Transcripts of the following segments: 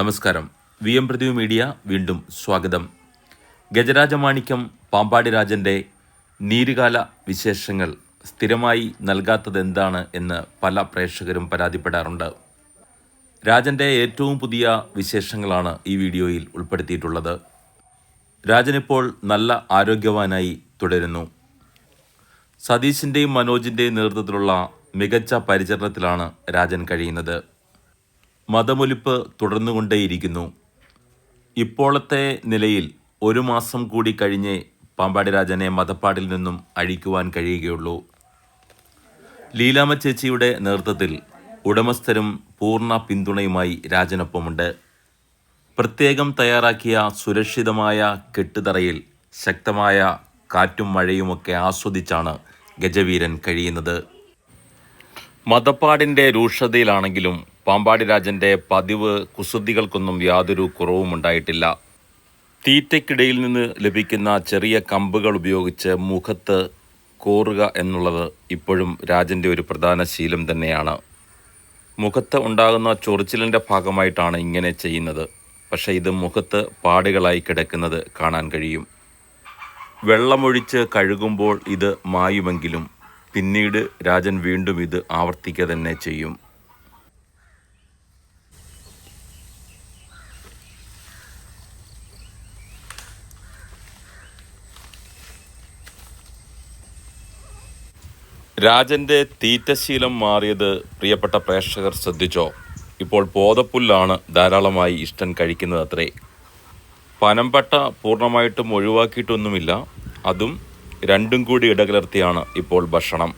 നമസ്കാരം. V M പ്രതിവ് media വീണ്ടും സ്വാഗതം. ഗജരാജമാണിക്യം പാമ്പാടി രാജന്റെ നീരുകാല വിശേഷങ്ങൾ സ്ഥിരമായി നൽകാത്തത് എന്താണ് എന്ന് പല പ്രേക്ഷകരും പരാതിപ്പെടാറുണ്ട്. രാജന്റെ ഏറ്റവും പുതിയ വിശേഷങ്ങളാണ് ഈ വീഡിയോയിൽ ഉൾപ്പെടുത്തിയിട്ടുള്ളത്. രാജനിപ്പോൾ നല്ല ആരോഗ്യവാനായി തുടരുന്നു. സതീശിന്റെയും മനോജിന്റെയും നേതൃത്വത്തിലുള്ള മികച്ച പരിചരണത്തിലാണ് രാജൻ കഴിയുന്നത്. മതമൊലിപ്പ് തുടർന്നുകൊണ്ടേയിരിക്കുന്നു. ഇപ്പോഴത്തെ നിലയിൽ ഒരു മാസം കൂടി കഴിഞ്ഞേ പാമ്പാടി രാജനെ മതപ്പാടിൽ നിന്നും അഴിക്കുവാൻ കഴിയുകയുള്ളൂ. ലീലാമ ചേച്ചിയുടെ നേതൃത്വത്തിൽ ഉടമസ്ഥരും പൂർണ പിന്തുണയുമായി രാജനൊപ്പമുണ്ട്. പ്രത്യേകം തയ്യാറാക്കിയ സുരക്ഷിതമായ കെട്ടുതറയിൽ ശക്തമായ കാറ്റും മഴയുമൊക്കെ ആസ്വദിച്ചാണ് ഗജവീരൻ കഴിയുന്നത്. മതപ്പാടിന്റെ രൂക്ഷതയിലാണെങ്കിലും പാമ്പാടി രാജന്റെ പതിവ് കുസൃതികൾക്കൊന്നും യാതൊരു കുറവും ഉണ്ടായിട്ടില്ല. തീറ്റയ്ക്കിടയിൽ നിന്ന് ലഭിക്കുന്ന ചെറിയ കമ്പുകൾ ഉപയോഗിച്ച് മുഖത്ത് കോറുക എന്നുള്ളത് ഇപ്പോഴും രാജന്റെ ഒരു പ്രധാന ശീലം തന്നെയാണ്. മുഖത്ത് ഉണ്ടാകുന്ന ചൊറിച്ചിലിന്റെ ഭാഗമായിട്ടാണ് ഇങ്ങനെ ചെയ്യുന്നത്. പക്ഷേ ഇത് മുഖത്ത് പാടുകളായി കിടക്കുന്നത് കാണാൻ കഴിയും. വെള്ളമൊഴിച്ച് കഴുകുമ്പോൾ ഇത് മായുമെങ്കിലും പിന്നീട് രാജൻ വീണ്ടും ഇത് ആവർത്തിക്കുക തന്നെ ചെയ്യും. രാജന്റെ തീറ്റശീലം മാറിയത് പ്രിയപ്പെട്ട പ്രേക്ഷകർ ശ്രദ്ധിച്ചോ? ഇപ്പോൾ പോതപ്പുല്ലാണ് ധാരാളമായി ഇഷ്ടൻ കഴിക്കുന്നത് അത്രേ. പനമ്പട്ട പൂർണമായിട്ടും ഒഴിവാക്കിയിട്ടൊന്നുമില്ല. അതും രണ്ടും കൂടി ഇടകലർത്തിയാണ് ഇപ്പോൾ ഭക്ഷണം.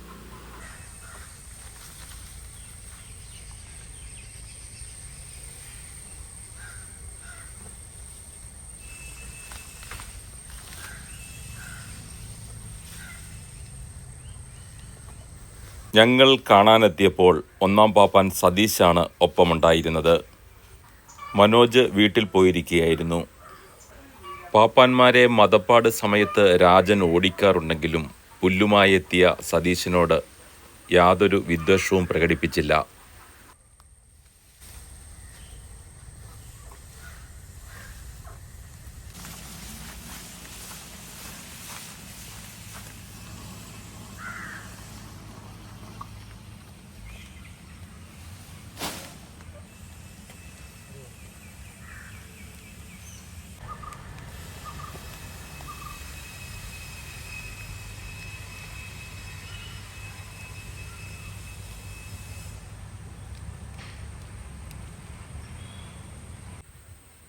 ഞങ്ങൾ കാണാനെത്തിയപ്പോൾ ഒന്നാം പാപ്പാൻ സതീശാണ് ഒപ്പമുണ്ടായിരുന്നത്. മനോജ് വീട്ടിൽ പോയിരിക്കുകയായിരുന്നു. പാപ്പാന്മാരെ മതപ്പാട് സമയത്ത് രാജൻ ഓടിക്കാറുണ്ടെങ്കിലും പുല്ലുമായെത്തിയ സതീശിനോട് യാതൊരു വിദ്വേഷവും പ്രകടിപ്പിച്ചില്ല.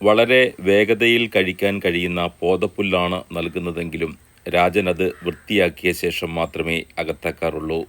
വളരെ വേഗതയിൽ കഴിക്കാൻ കഴിയുന്ന പോതപ്പുല്ലാണ് നൽകുന്നതെങ്കിലും രാജൻ അത് വൃത്തിയാക്കിയ ശേഷം മാത്രമേ അകത്താക്കാറുള്ളൂ.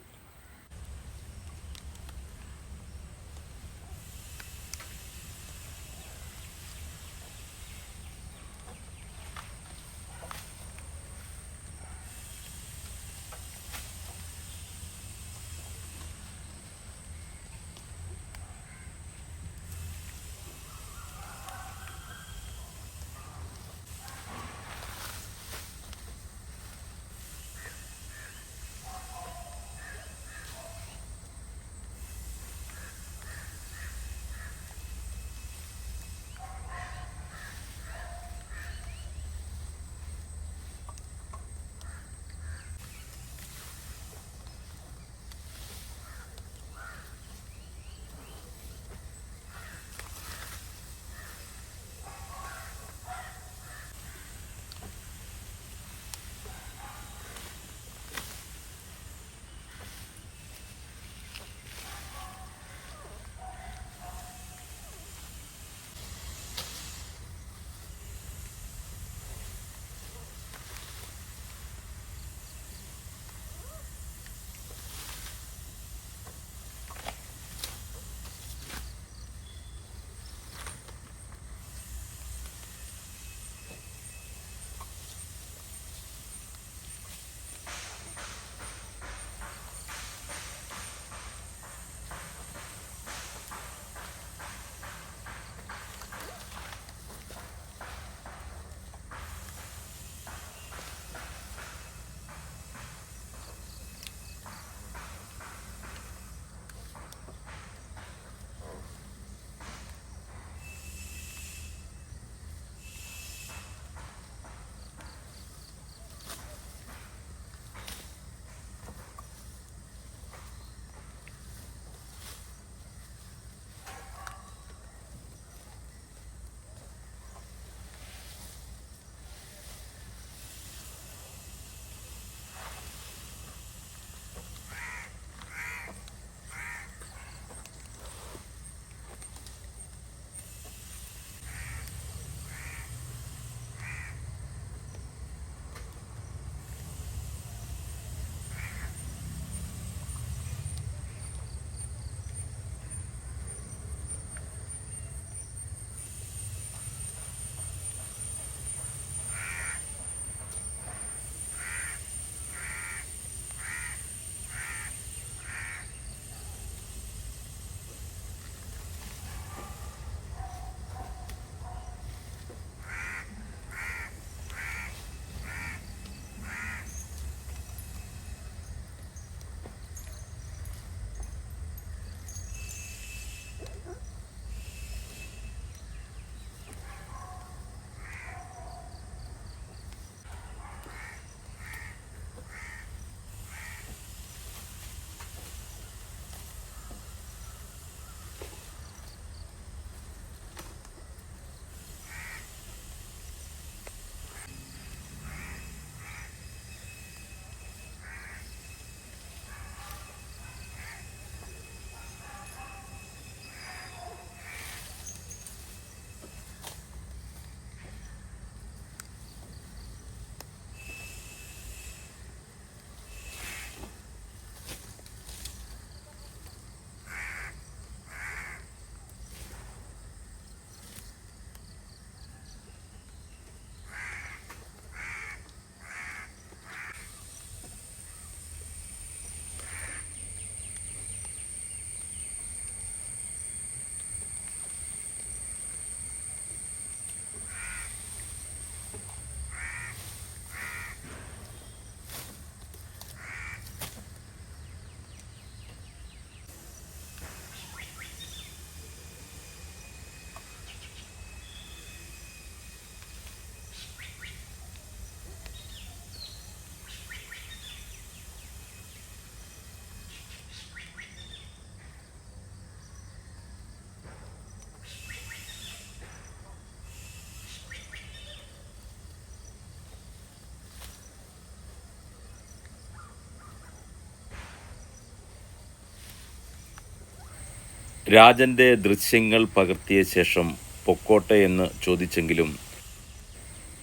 രാജന്റെ ദൃശ്യങ്ങൾ പകർത്തിയ ശേഷം പൊക്കോട്ടെ എന്ന് ചോദിച്ചെങ്കിലും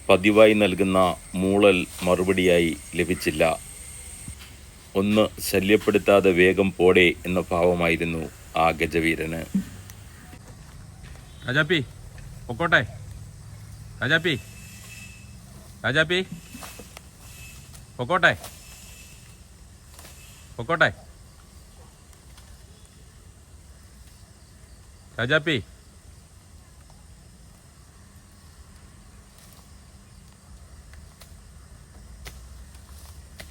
പതിവായി നൽകുന്ന മൂളൽ മറുപടിയായി ലഭിച്ചില്ല. ഒന്ന് ശല്യപ്പെടുത്താതെ വേഗം പോടെ എന്ന ഭാവമായിരുന്നു ആ ഗജവീരന്. രാജാപ്പി പൊക്കോട്ടെ. രാജാപ്പി രാജാപ്പി പൊക്കോട്ടെ. പൊക്കോട്ടെ. രാജാപ്പി